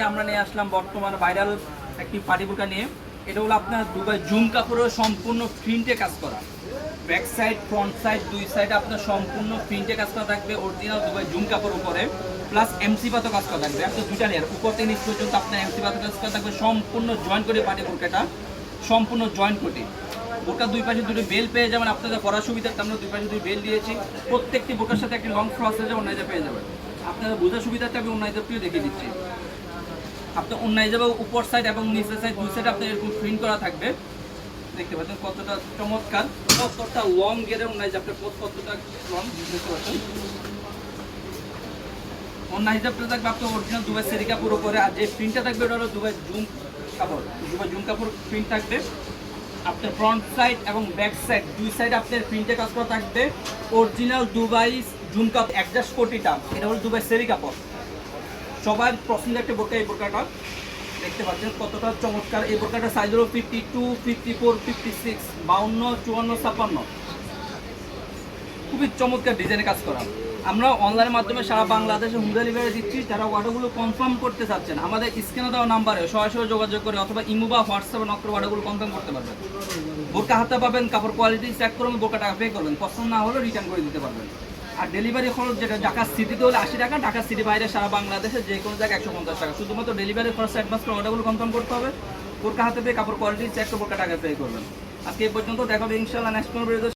আমরা নিয়ে আসলাম বর্তমান ভাইরাল একটি পাটি বোরকা নিয়ে। এটা হলো আপনার দুবাই জুম কাপড়ের সম্পূর্ণ প্রিন্টে কাজ করা। ব্যাক সাইড ফ্রন্ট সাইড দুই সাইড আপনার সম্পূর্ণ প্রিন্টে কাজ করা থাকবে অরিজিনাল দুবাই জুম কাপড় উপরে। প্লাস এমসি পাতো কাজ করা থাকবে আপনার দুটা লেয়ার উপর থেকে নিচ পর্যন্ত আপনার এমসি পাতো কাজ করা থাকবে, সম্পূর্ণ জয়েন করে পাটি বোরকাটা সম্পূর্ণ জয়েন্ট কোটি বোরকা দুই পাশে দুটো বেল পেয়ে যাবেন, আপনাদের পড়ার সুবিধার্থে আমরা দুই পাশে দুই বেল দিয়েছি। প্রত্যেকটি বোরকার সাথে একটি লং ফ্রস আছে অন্যায় পেয়ে যাবেন। আপনারা বোঝার সুবিধাটা আমি অন্যায় দেখিয়ে দিচ্ছি। আপনার অন্যায় যাবে উপর সাইড এবং নিচের সাইড দুই সাইড আপনার এরকম প্রিন্ট করা থাকবে। দেখতে পাচ্ছেন কতটা চমৎকার, কতটা লং গেরে অন্যায় যাবে আপনার কত- কতটা লং দেখতে পাচ্ছেন। অন্যায় হিসাবটা থাকবে আপনার অরিজিনাল দুবাই সেরি কাপড় উপরে, আর যে প্রিন্টটা থাকবে ওটা হলো দুবাই জুম কাপড়। দুবাই জুম কাপড় প্রিন্ট থাকবে। আপনার ফ্রন্ট সাইড এবং ব্যাক সাইড দুই সাইড আপনার প্রিন্টে কাজ করা থাকবে। অরিজিনাল দুবাই জুম কাপ অ্যাডজাস্ট কোটিটা, এটা হলো দুবাই সেরি কাপড়। সবার পছন্দের একটা বোরকা, এই বোরকাটা। দেখতে পাচ্ছেন কতটা চমৎকার। এই বোরকাটা সাইজ হলো fifty two fifty four fifty six বাউন্ন, চুয়ান্ন, ছাপ্পান্ন। খুবই চমৎকার ডিজাইনে কাজ করা। আমরা অনলাইনের মাধ্যমে সারা বাংলাদেশে হোম ডেলিভারি দিচ্ছি। যারা অর্ডারগুলো কনফার্ম করতে চাচ্ছেন, আমাদের স্ক্যানে দেওয়া নাম্বারে সরাসরি যোগাযোগ করে অথবা ইমো বা হোয়াটসঅ্যাপে নক করে অর্ডারগুলো কনফার্ম করতে পারবেন। বোরকা হাতে পাবেন, কাপড় কোয়ালিটি চেক করবেন বোরকা টাকা পে করবেন। পছন্দ না হলে রিটার্ন করে দিতে পারবেন। আর ডেলিভারি খরচ যেটা ঢাকা সিটিতে হলে আশি টাকা ঢাকা সিটি বাইরে সারা বাংলাদেশে যে কোনো জায়গায় একশো পঞ্চাশ টাকা। শুধুমাত্র ডেলিভারি খরচ অ্যাডভান্স করে অর্ডারগুলো কনফার্ম করতে হবে। বোরকা হাতে পেয়ে কাপড় কোয়ালিটি চেক করে টাকা পে করবেন। আজকে এই পর্যন্ত দেখা হবে ইনশাল্লাহ নেক্সট